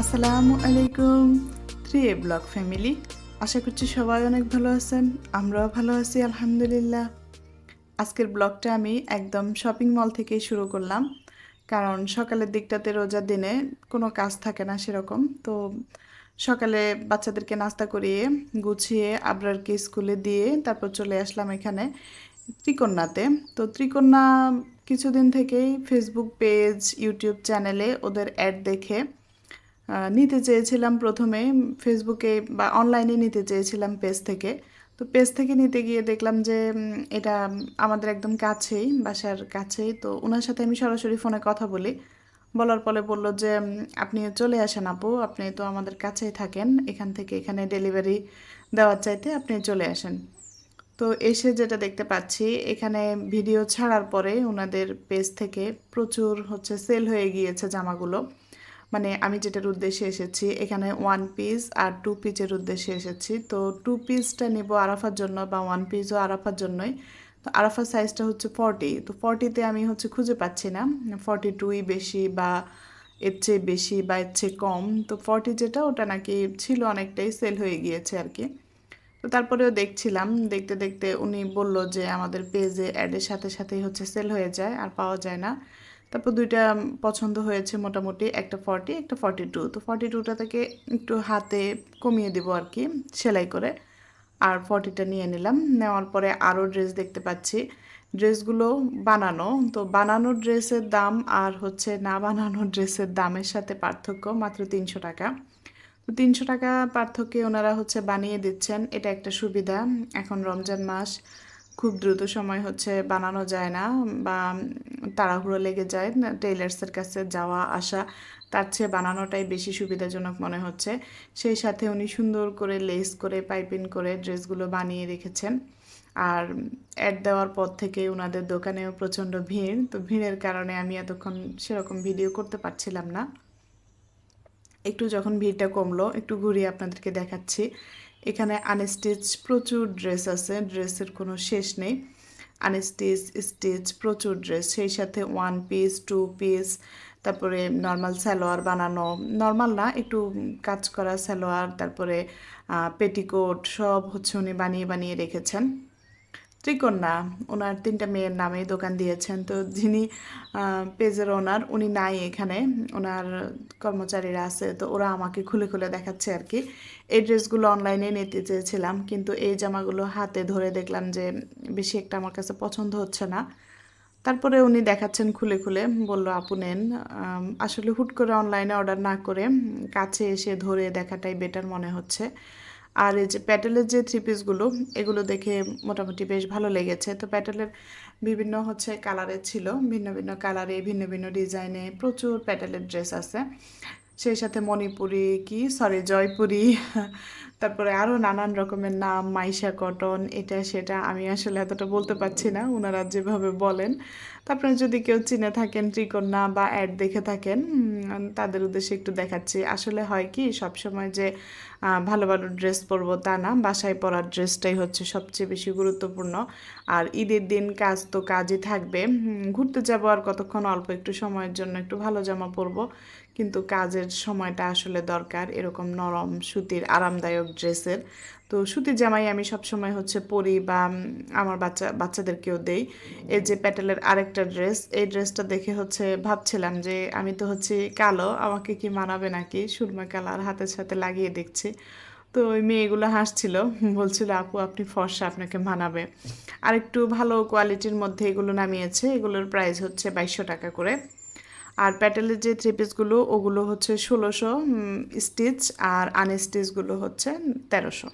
আসসালামু আলাইকুম three A blog family. আশা করছি সবাই অনেক ভালো আছেন, আমরাও ভালো আছি, আলহামদুলিল্লাহ। আজকের ব্লগটা আমি একদম শপিং মল থেকেই শুরু করলাম, কারণ সকালের দিকটাতে রোজার দিনে কোনো কাজ থাকে না সেরকম। তো সকালে বাচ্চাদেরকে নাস্তা করিয়ে, গুছিয়ে, আবরারকে স্কুলে দিয়ে তারপর চলে আসলাম এখানে ত্রিকন্যাতে তো ত্রিকন্যা কিছুদিন থেকেই ফেসবুক পেজ ইউটিউব চ্যানেলে ওদের অ্যাড দেখে নিতে চেয়েছিলাম প্রথমে ফেসবুকে বা অনলাইনে নিতে চেয়েছিলাম পেজ থেকে। তো পেজ থেকে নিতে গিয়ে দেখলাম যে এটা আমাদের একদম কাছেই, বাসার কাছেই। তো ওনার সাথে আমি সরাসরি ফোনে কথা বলি। বলার পরে বলল যে আপনি চলে আসেন আপু, আপনি তো আমাদের কাছেই থাকেন। এখান থেকে এখানে ডেলিভারি দেওয়ার চাইতে আপনি চলে আসেন। তো এসে যেটা দেখতে পাচ্ছি, এখানে ভিডিও ছাড়ার পরে ওনাদের পেজ থেকে প্রচুর হচ্ছে সেল হয়ে গিয়েছে জামাগুলো। মানে আমি যেটার উদ্দেশ্যে এসেছি, এখানে ওয়ান পিস আর টু পিসের উদ্দেশ্যে এসেছি। তো টু পিসটা নেব আরাফার জন্য বা ওয়ান পিসও আরাফার জন্যই। তো আরাফার সাইজটা হচ্ছে ফর্টি তো ফর্টিতে আমি হচ্ছে খুঁজে পাচ্ছি না। ফর্টি টুই বেশি বা এর চেয়ে বেশি বা এর চেয়ে কম। তো ফর্টি যেটা, ওটা নাকি ছিল অনেকটাই সেল হয়ে গিয়েছে আর কি। তো তারপরেও দেখছিলাম, দেখতে দেখতে উনি বলল যে আমাদের পেজে অ্যাডের সাথে সাথেই হচ্ছে সেল হয়ে যায়, আর পাওয়া যায় না। তারপর দুইটা পছন্দ হয়েছে মোটামুটি, একটা ফর্টি একটা ফর্টি টু তো ফর্টি টুটা থেকে একটু হাতে কমিয়ে দেবো আর কি, সেলাই করে। আর ফর্টিটা নিয়ে নিলাম। নেওয়ার পরে আরও ড্রেস দেখতে পাচ্ছি। ড্রেসগুলো বানানো, তো বানানো ড্রেসের দাম আর হচ্ছে না বানানো ড্রেসের দামের সাথে পার্থক্য মাত্র তিনশো টাকা। তো তিনশো টাকা পার্থক্যে ওনারা হচ্ছে বানিয়ে দিচ্ছেন। এটা একটা সুবিধা। এখন রমজান মাস। খুব দ্রুত সময় হচ্ছে বানানো যায় না বা তাড়াহুড়ো লেগে যায়। টেইলার্সের কাছে যাওয়া, আসা, তার চেয়ে বানানোটাই বেশি সুবিধাজনক মনে হচ্ছে। সেই সাথে উনি সুন্দর করে লেস করে পাইপিং করে ড্রেসগুলো বানিয়ে রেখেছেন। আর অ্যাড দেওয়ার পর থেকে ওনাদের দোকানেও প্রচণ্ড ভিড়। তো ভিড়ের কারণে আমি এতক্ষণ সেরকম ভিডিও করতে পারছিলাম না। একটু যখন ভিড়টা কমলো, একটু ঘুরিয়ে আপনাদেরকে দেখাচ্ছি। এখানে আনস্টিচ প্রচুর ড্রেস আছে ড্রেসের কোনো শেষ নেই। আনস্টিচ স্টিচ প্রচুর ড্রেস সেই সাথে ওয়ান পিস টু পিস তারপরে নর্মাল সালোয়ার বানানো নর্মাল না, একটু কাজ করা সালোয়ার, তারপরে পেটিকোট সব হচ্ছে উনি বানিয়ে বানিয়ে রেখেছেন। ত্রিকন্যা, ওনার তিনটা মেয়ের নামে দোকান দিয়েছেন। তো যিনি পেজের ওনার, উনি নাই এখানে, ওনার কর্মচারীরা আছে। তো ওরা আমাকে খুলে খুলে দেখাচ্ছে আর কি। এই ড্রেসগুলো অনলাইনে নিতে চেয়েছিলাম, কিন্তু এই জামাগুলো হাতে ধরে দেখলাম যে বেশি একটা আমার কাছে পছন্দ হচ্ছে না। তারপরে উনি দেখাচ্ছেন খুলে খুলে, বলল, আপু নেন। আসলে হুট করে অনলাইনে অর্ডার না করে কাছে এসে ধরে দেখাটাই বেটার মনে হচ্ছে। আর এই যে প্যাটেলের যে থ্রি পিসগুলো এগুলো দেখে মোটামুটি বেশ ভালো লেগেছে। তো প্যাটেলের বিভিন্ন হচ্ছে কালারের ছিল, ভিন্ন ভিন্ন কালারে ভিন্ন ভিন্ন ডিজাইনে প্রচুর প্যাটেলের ড্রেস আছে। সেই সাথে মণিপুরি কি? সরি জয়পুরি। তারপরে আরও নানান রকমের নাম, মাইশা কটন, এটা, সেটা। আমি আসলে এতটা বলতে পারছি না ওনারা যেভাবে বলেন। তারপরে যদি কেউ চিনে থাকেন ত্রিকন্যা বা অ্যাড দেখে থাকেন তাদের উদ্দেশ্যে একটু দেখাচ্ছি। আসলে হয় কি, সবসময় যে ভালো ভালো ড্রেস পরবো তা না, বাসায় পরার ড্রেসটাই হচ্ছে সবচেয়ে বেশি গুরুত্বপূর্ণ। আর ঈদের দিন কাজ তো কাজই থাকবে। ঘুরতে যাব আর কতক্ষণ অল্প একটু সময়ের জন্য একটু ভালো জামা পরবো। কিন্তু কাজের সময়টা আসলে দরকার এরকম নরম সুতির আরামদায়ক ড্রেসের। তো সুতির জামাই আমি সবসময় হচ্ছে পরি বা আমার বাচ্চা, বাচ্চাদেরকেও দেই। এই যে প্যাটেলের আরেকটা ড্রেস, এই ড্রেসটা দেখে হচ্ছে ভাবছিলাম যে আমি তো হচ্ছে কালো, আমাকে কি মানাবে নাকি? সুরমা কালার হাতের সাথে লাগিয়ে দেখছি। তো ওই মেয়েগুলো হাসছিল, বলছিল, আপু, আপনি ফর্সা, আপনাকে মানাবে। আর একটু ভালো কোয়ালিটির মধ্যে এগুলো নামিয়েছে, এগুলোর প্রাইস হচ্ছে বাইশশো টাকা করে। আর প্যাটেলের যে থ্রি পিসগুলো ওগুলো হচ্ছে ষোলোশো স্টিচ আর আনস্টিচগুলো হচ্ছে তেরোশো।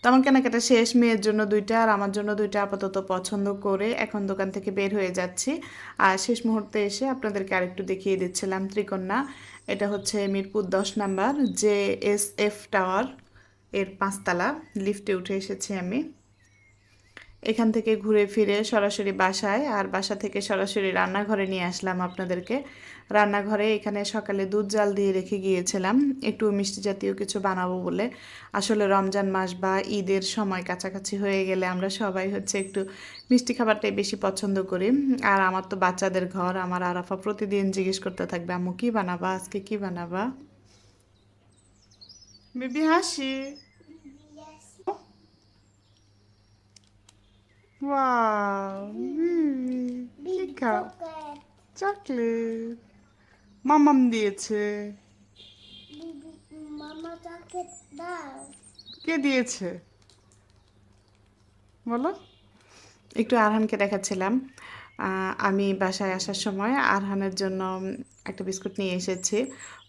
তো আমার কেনাকাটা শেষ, মেয়ের জন্য দুইটা আর আমার জন্য দুইটা আপাতত পছন্দ করে এখন দোকান থেকে বের হয়ে যাচ্ছি। আর শেষ মুহূর্তে এসে আপনাদেরকে আরেকটু দেখিয়ে দিচ্ছিলাম ত্রিকন্যা এটা হচ্ছে মিরপুর দশ number, J S F tower, এর পাঁচতলা। লিফটে উঠে এসেছি আমি। এখান থেকে ঘুরে ফিরে সরাসরি বাসায় আর বাসা থেকে সরাসরি রান্নাঘরে নিয়ে আসলাম আপনাদেরকে। রান্নাঘরে এখানে সকালে দুধ জাল দিয়ে রেখে গিয়েছিলাম। একটু মিষ্টি জাতীয় কিছু বানাবো বলে। আসলে রমজান মাস বা ঈদের সময় কাছাকাছি হয়ে গেলে আমরা সবাই হচ্ছে একটু মিষ্টি খাবারটাই বেশি পছন্দ করি। আর আমার তো বাচ্চাদের ঘর, আমার আরাফা প্রতিদিন জিজ্ঞেস করতে থাকবে, আম্মু, কী বানাবা? আজকে কী বানাবা? বেবি হাসি। ওয়াও কি খাও চকলেট মামাম দিয়েছে। মামা চকলেট দাও। কে দিয়েছে? বলো। একটু আরহানকে দেখাচ্ছিলাম। আমি বাসায় আসার সময় আরহানের জন্য একটা বিস্কুট নিয়ে এসেছি।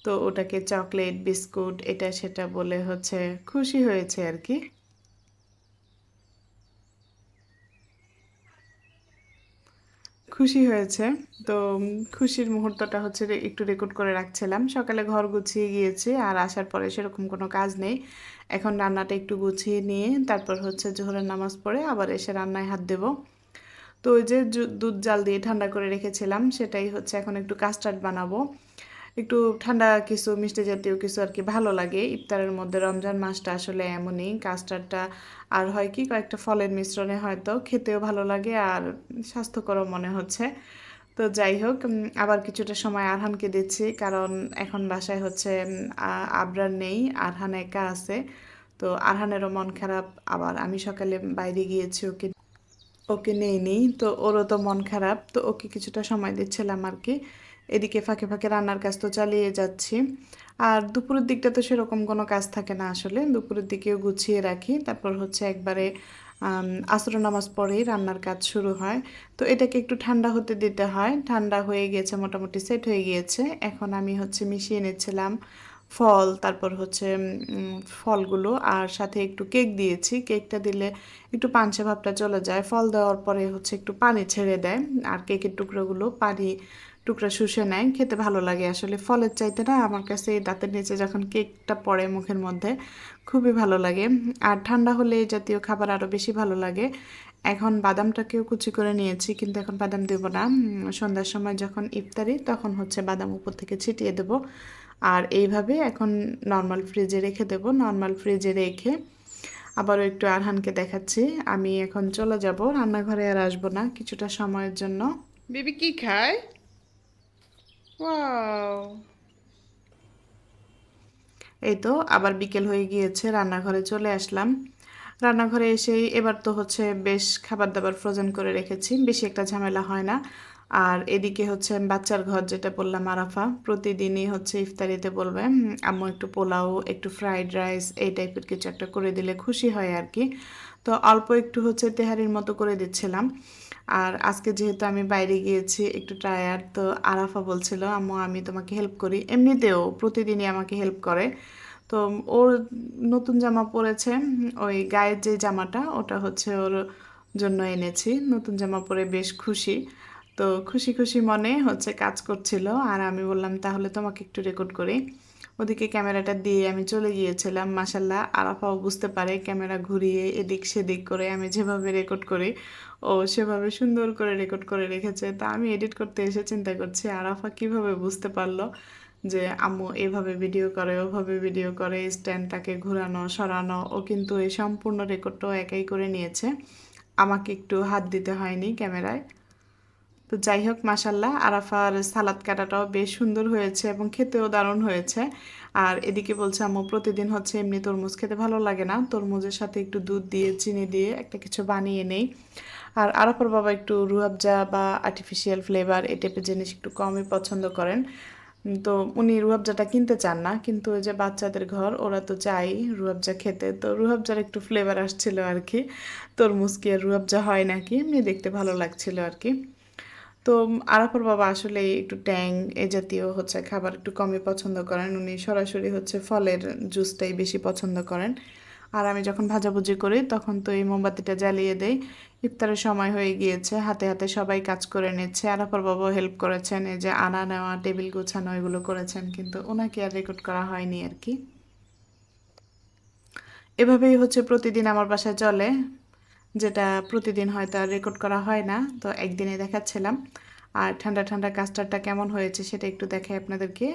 তো ওটাকে চকলেট বিস্কুট এটা সেটা বলে হচ্ছে খুশি হয়েছে আর কি। খুশি হয়েছে। তো খুশির মুহূর্তটা হচ্ছে একটু রেকর্ড করে রাখছিলাম। সকালে ঘর গুছিয়ে গিয়েছি আর আসার পরে সেরকম কোনো কাজ নেই। এখন রান্নাটা একটু গুছিয়ে নিয়ে তারপর হচ্ছে জোহরের নামাজ পড়ে আবার এসে রান্নায় হাত দেব। তো ওই যে দুধ জাল দিয়ে ঠান্ডা করে রেখেছিলাম, সেটাই হচ্ছে এখন একটু কাস্টার্ড বানাবো। একটু ঠান্ডা কিছু, মিষ্টি জাতীয় কিছু আর কি ভালো লাগে। ইফতারের মধ্যে রমজান মাসটা আসলে এমনই, কাস্টার্ডটা আর হয় কি কয়েকটা ফলের মিশ্রণে হয়তো খেতেও ভালো লাগে আর স্বাস্থ্যকরও মনে হচ্ছে। তো যাই হোক আবার কিছুটা সময় আরহানকে দিচ্ছি, কারণ এখন বাসায় হচ্ছে আবরার নেই, আরহান একা আছে। তো আরহানেরও মন খারাপ, আবার আমি সকালে বাইরে গিয়েছি, ওকে ওকে নেই নেই, তো ওরও তো মন খারাপ, তো ওকে কিছুটা সময় দিচ্ছিলাম আর কি। এদিকে ফাঁকে ফাঁকে রান্নার কাজ তো চালিয়ে যাচ্ছি। আর দুপুরের দিকটা তো সেরকম কোনো কাজ থাকে না আসলে। দুপুরের দিকেও গুছিয়ে রাখি। তারপর হচ্ছে একবারে আসর নামাজ পরেই রান্নার কাজ শুরু হয়। তো এটাকে একটু ঠান্ডা হতে দিতে হয়। ঠান্ডা হয়ে গিয়েছে, মোটামুটি সেট হয়ে গিয়েছে। এখন আমি হচ্ছে মিশিয়ে নিচ্ছিলাম ফল, তারপর হচ্ছে ফলগুলো। আর সাথে একটু কেক দিয়েছি। কেকটা দিলে একটু পানসে ভাবটা চলে যায়। ফল দেওয়ার পরে হচ্ছে একটু পানি ছেড়ে দেয়। আর কেকের টুকরোগুলো পানি টুকরা শুষে নেয়, খেতে ভালো লাগে। আসলে ফলের চাইতে না আমার কাছে দাঁতের নিচে যখন কেকটা পড়ে মুখের মধ্যে, খুবই ভালো লাগে। আর ঠান্ডা হলে এই জাতীয় খাবার আরও বেশি ভালো লাগে। এখন বাদামটাকেও কুচি করে নিয়েছি, কিন্তু এখন বাদাম দেব না। সন্ধ্যার সময় যখন ইফতারি, তখন হচ্ছে বাদাম উপর থেকে ছিটিয়ে দেব। আর এইভাবে এখন নর্মাল ফ্রিজে রেখে দেব, নর্মাল ফ্রিজে রেখে আবারও একটু আরহানকে দেখাচ্ছি। আমি এখন চলে যাব, রান্নাঘরে আর আসব না কিছুটা সময়ের জন্য। বেবি কি খায়? এই তো আবার বিকেল হয়ে গিয়েছে, রান্নাঘরে চলে আসলাম। রান্নাঘরে এসেই এবার তো হচ্ছে বেশ খাবার দাবার ফ্রোজেন করে রেখেছি, বেশি একটা ঝামেলা হয় না। আর এদিকে হচ্ছে বাচ্চার ঘর, যেটা বললাম আরাফা, প্রতিদিনই হচ্ছে ইফতারিতে বলবে আম্মু একটু পোলাও, একটু ফ্রাইড রাইস এই টাইপের কিছু একটা করে দিলে খুশি হয় আর কি। তো অল্প একটু হচ্ছে তেহারির মতো করে দিচ্ছিলাম। আর আজকে যেহেতু আমি বাইরে গিয়েছি, একটু টায়ার তো আরাফা বলছিল, আম্মু, আমি তোমাকে হেল্প করি। এমনিতেও প্রতিদিনই আমাকে হেল্প করে। তো ওর নতুন জামা পরেছে, ওই গায়ের যে জামাটা, ওটা হচ্ছে ওর জন্য এনেছি। নতুন জামা পরে বেশ খুশি। তো খুশি খুশি মনে হচ্ছে কাজ করছিল, আর আমি বললাম, তাহলে তোমাকে একটু রেকর্ড করি। ওদিকে ক্যামেরাটা দিয়ে আমি চলে গিয়েছিলাম মাসাল্লাহ আরাফাও বুঝতে পারে ক্যামেরা ঘুরিয়ে এদিক সেদিক করে আমি যেভাবে রেকর্ড করি, ও সেভাবে সুন্দর করে রেকর্ড করে রেখেছে। তা আমি এডিট করতে এসে চিন্তা করছি, আরাফা কীভাবে বুঝতে পারল যে আম্মু এভাবে ভিডিও করে, ওভাবে ভিডিও করে স্ট্যান্ডটাকে ঘোরানো, সরানো, ও কিন্তু এই সম্পূর্ণ রেকর্ডটাও একাই করে নিয়েছে। আমাকে একটু হাত দিতে হয়নি ক্যামেরায়। তো যাই হোক মাসাল্লাহ আরাফার সালাদ কাটাটাও বেশ সুন্দর হয়েছে এবং খেতেও দারুণ হয়েছে। আর এদিকে বলছে, আম্মু, প্রতিদিন হচ্ছে এমনি তরমুজ খেতে ভালো লাগে না। তরমুজের সাথে একটু দুধ দিয়ে, চিনি দিয়ে একটা কিছু বানিয়ে নেই। আর আরাফার বাবা একটু রুয়াবজা বা আর্টিফিশিয়াল ফ্লেভার এই টাইপের জিনিস একটু কমই পছন্দ করেন। তো উনি রুয়াবজাটা কিনতে চান না, কিন্তু ওই যে বাচ্চাদের ঘর, ওরা তো চাই রুয়াবজা খেতে। তো রুয়াবজার একটু ফ্লেভার আসছিল আর কি, তরমুজ কি আর রুয়াবজা হয় নাকি, এমনি দেখতে ভালো লাগছিল আর কি। তো আরাফার বাবা আসলে একটু ট্যাং এ জাতীয় হচ্ছে খাবার একটু কমই পছন্দ করেন। উনি সরাসরি হচ্ছে ফলের জুসটাই বেশি পছন্দ করেন। আর আমি যখন ভাজাভুজি করি তখন তো এই মোমবাতিটা জ্বালিয়ে দেই। ইফতারের সময় হয়ে গিয়েছে, হাতে হাতে সবাই কাজ করে নিচ্ছে। আরাফার বাবাও হেল্প করেছেন, এই যে আনা নেওয়া, টেবিল গোছানো এগুলো করেছেন, কিন্তু ওনাকে আর রেকর্ড করা হয়নি আর কি। এভাবেই হচ্ছে প্রতিদিন আমার বাসায় চলে। যেটা প্রতিদিন হয়তো আর রেকর্ড করা হয় না, তো একদিনে দেখাচ্ছিলাম। আর ঠান্ডা ঠান্ডা কাস্টারটা কেমন হয়েছে সেটা একটু দেখাই আপনাদেরকে।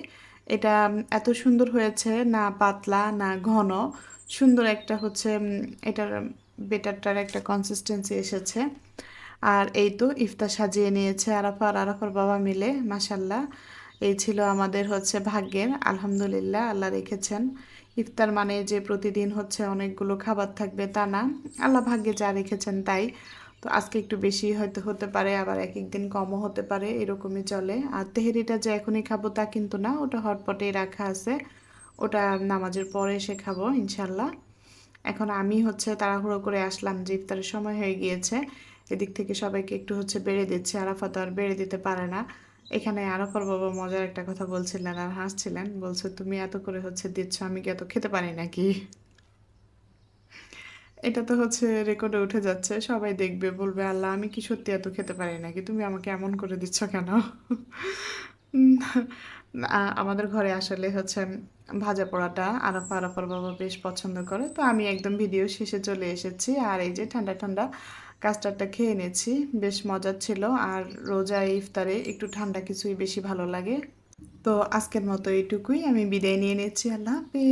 এটা এত সুন্দর হয়েছে, না পাতলা, না ঘন। সুন্দর একটা হচ্ছে এটার বেটারটার একটা কনসিস্টেন্সি এসেছে। আর এই তো ইফতার সাজিয়ে নিয়েছে আরাফা আর আরাফার বাবা মিলে মাসাল্লাহ এই ছিল আমাদের হচ্ছে ভাগ্যের, আলহামদুলিল্লাহ, আল্লাহ রেখেছেন। ইফতার মানে যে প্রতিদিন হচ্ছে অনেকগুলো খাবার থাকবে তা না। আল্লাহ ভাগ্যে যা রেখেছেন তাই। তো আজকে একটু বেশি হয়তো হতে পারে, আবার এক একদিন কমও হতে পারে, এরকমই চলে। আর তেহেরিটা যে এখনই খাব তা কিন্তু না, ওটা হটপটেই রাখা আছে। ওটা নামাজের পরে এসে খাব ইনশাল্লাহ এখন আমি হচ্ছে তাড়াহুড়ো করে আসলাম যে ইফতারের সময় হয়ে গিয়েছে। এদিক থেকে সবাইকে একটু হচ্ছে বেড়ে দিচ্ছে আরাফা তো আর বেড়ে দিতে পারে না। এখানে আরাফার বাবা মজার একটা কথা বলছিলেন আর হাসছিলেন। বলছে, তুমি এত করে হচ্ছে দিচ্ছ, আমি কি এত খেতে পারি নাকি? এটা তো হচ্ছে রেকর্ডে উঠে যাচ্ছে, সবাই দেখবে, বলবে, আল্লাহ, আমি কি সত্যি এত খেতে পারি নাকি? তুমি আমাকে এমন করে দিচ্ছ কেন? আমাদের ঘরে আসলে হচ্ছে ভাজা পোড়াটা আরাফা আরাফার বাবা বেশ পছন্দ করে। তো আমি একদম ভিডিও শেষে চলে এসেছি। আর এই যে ঠান্ডা ঠান্ডা কাস্টার্ডটা খেয়ে নিয়েছি, বেশ মজার ছিল। আর রোজা, ইফতারে একটু ঠান্ডা কিছুই বেশি ভালো লাগে। তো আজকের মতো এইটুকুই, আমি বিদায় নিয়ে নিচ্ছি। আল্লাহ হাফেজ।